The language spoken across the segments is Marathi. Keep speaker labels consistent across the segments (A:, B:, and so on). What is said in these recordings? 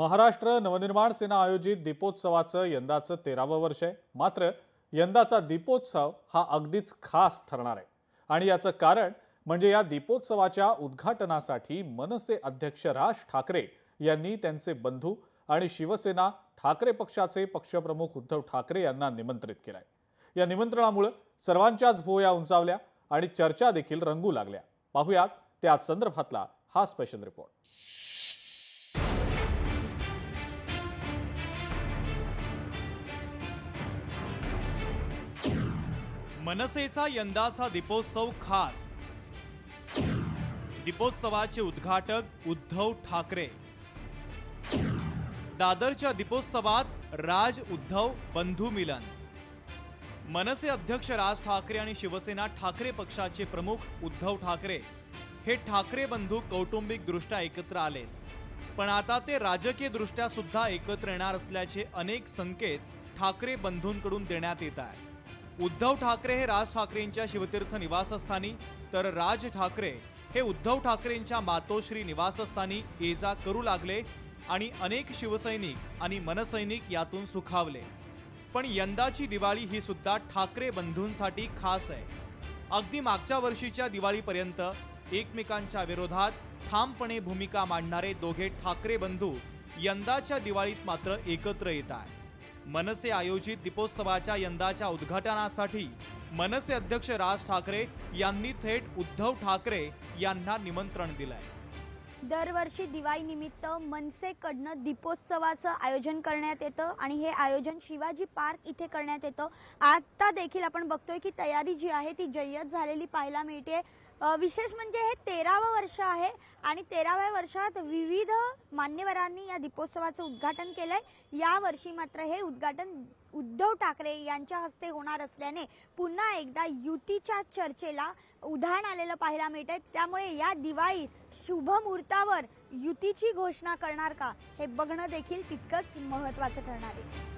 A: महाराष्ट्र नवनिर्माण सेना आयोजित दीपोत्सवाचं यंदाचं तेरावं वर्ष आहे. मात्र यंदाचा दीपोत्सव हा अगदीच खास ठरणार आहे. आणि याचं कारण म्हणजे या दीपोत्सवाच्या उद्घाटनासाठी मनसे अध्यक्ष राज ठाकरे यांनी त्यांचे बंधू आणि शिवसेना ठाकरे पक्षाचे पक्षप्रमुख उद्धव ठाकरे यांना निमंत्रित केलंय. या निमंत्रणामुळं सर्वांच्याच भोया उंचावल्या आणि चर्चा देखील रंगू लागल्या. पाहुयात त्या संदर्भातला हा स्पेशल रिपोर्ट
B: मनसेचा यंदाचा दीपोत्सव खास. दीपोत्सवाचे उद्घाटक उद्धव ठाकरे. दादरच्या दीपोत्सवात राज उद्धव बंधू मिलन. मनसे अध्यक्ष राज ठाकरे आणि शिवसेना ठाकरे पक्षाचे प्रमुख उद्धव ठाकरे हे ठाकरे बंधू कौटुंबिक दृष्ट्या एकत्र आले पण आता ते राजकीय दृष्ट्या सुद्धा एकत्र येणार असल्याचे अनेक संकेत ठाकरे बंधूंकडून देण्यात येत आहे उद्धव ठाकरे हे राज ठाकरेंच्या शिवतीर्थ निवासस्थानी तर राज ठाकरे हे उद्धव ठाकरेंच्या मातोश्री निवासस्थानी ये जा करू लागले आणि अनेक शिवसैनिक आणि मनसैनिक यातून सुखावले. पण यंदाची दिवाळी ही सुद्धा ठाकरे बंधूंसाठी खास आहे. अगदी मागच्या वर्षीच्या दिवाळीपर्यंत एकमेकांच्या विरोधात ठामपणे भूमिका मांडणारे दोघे ठाकरे बंधू यंदाच्या दिवाळीत मात्र एकत्र येत आहेत. मनसे आयोजित दीपोत्सवाच्या यंदाच्या उद्घाटनासाठी मनसे अध्यक्ष राज ठाकरे यांनी थेट उद्धव ठाकरे यांना निमंत्रण दिलंय.
C: दरवर्षी दिवाळीनिमित्त मनसेकडनं दीपोत्सवाचं आयोजन करण्यात येतं आणि हे आयोजन शिवाजी पार्क इथे करण्यात येतं. आता देखील आपण बघतोय की तयारी जी आहे ती जय्यत झालेली पाहायला मिळते विशेष म्हणजे हे तेरावं वर्ष आहे आणि तेराव्या वर्षात विविध मान्यवरांनी या दीपोत्सवाचं उद्घाटन केलंय. या वर्षी मात्र हे उद्घाटन उद्धव ठाकरे यांच्या हस्ते होणार असल्याने पुन्हा एकदा युतीच्या चर्चेला उधाण आलेलं पाहायला मिळत आहे त्यामुळे या दिवाळीत शुभ मुहूर्तावर युतीची घोषणा करणार का हे बघणं देखील तितकंच महत्वाचं ठरणार आहे.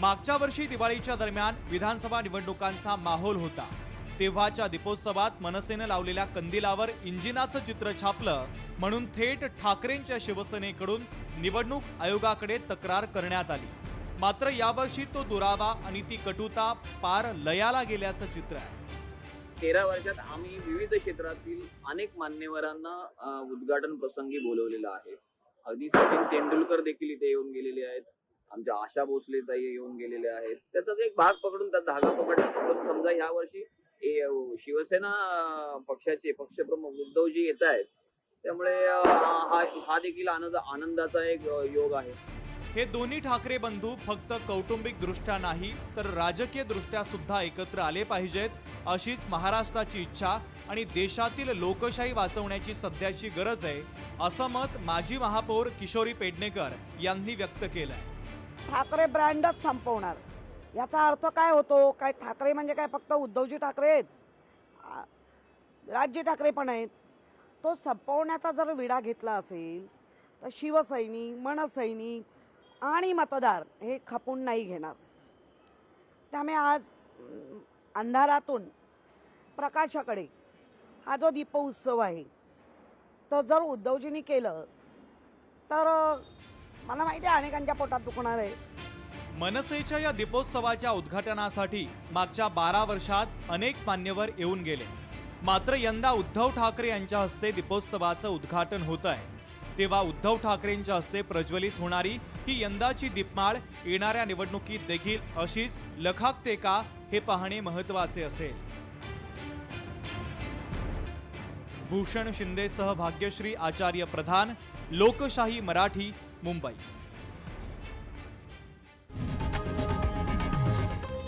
B: मागच्या वर्षी दिवाळीच्या दरम्यान विधानसभा निवडणुकांचा माहोल होता. तेव्हाच्या दीपोत्सवात मनसेनं लावलेल्या कंदिलावर इंजिनाचं चित्र छापलं म्हणून थेट ठाकरेंच्या शिवसेनेकडून निवडणूक आयोगाकडे तक्रार करण्यात आली. मात्र यावर्षी तो दुरावा आणि ती कटुता पार लयाला गेल्याचं चित्र आहे.
D: तेरा वर्षात आम्ही विविध क्षेत्रातील अनेक मान्यवरांना उद्घाटन प्रसंगी बोलवलेलं आहे. अगदी सचिन तेंडुलकर देखील इथे येऊन गेलेले आहेत. आमच्या आशा भोसले ताई येऊन गेलेले आहेत. त्याचाच एक भाग पकडून त्या धागा पकड पकडून समजा ह्या वर्षी शिवसेना पक्षाचे पक्षप्रमुख उद्धवजी येत आहेत त्यामुळे हा हा देखील आनंद आनंदाचा एक योग आहे.
B: हे दोन्ही ठाकरे बंधू फक्त कौटुंबिक दृष्ट्या नाही तर राजकीय दृष्ट्या सुद्धा एकत्र आले पाहिजेत अशीच महाराष्ट्राची इच्छा आणि देशातील लोकशाही वाचवण्याची सध्याची गरज आहे असं मत माजी महापौर किशोरी पेडणेकर यांनी व्यक्त केलंय.
E: ठाकरे ब्रँडच संपवणार. याचा अर्थ काय होतो? काय ठाकरे म्हणजे काय? फक्त उद्धवजी ठाकरे आहेत? राज्य राजजी ठाकरे पण आहेत. तो संपवण्याचा जर विडा घेतला असेल तर शिवसैनिक मनसैनिक आणि मतदार हे खपून नाही घेणार. त्यामुळे आज अंधारातून प्रकाशाकडे हा जो दीप उत्सव आहे तर जर उद्धवजींनी केलं तर मला माहिती आहे अनेकांच्या पोटात दुखणार आहे.
B: मनसेच्या या दीपोत्सवाच्या उद्घाटनासाठी मागच्या बारा वर्षात अनेक मान्यवर येऊन गेले. मात्र यंदा उद्धव ठाकरे यांच्या हस्ते दीपोत्सवाचं उद्घाटन होत आहे तेव्हा उद्धव ठाकरेंच्या हस्ते प्रज्वलित होणारी ही यंदाची दीपमाळ येणाऱ्या निवडणुकीत देखील अशीच लखाकते का हे पाहणे महत्त्वाचे असेल. भूषण शिंदेसह भाग्यश्री आचार्य प्रधान लोकशाही मराठी मुंबई.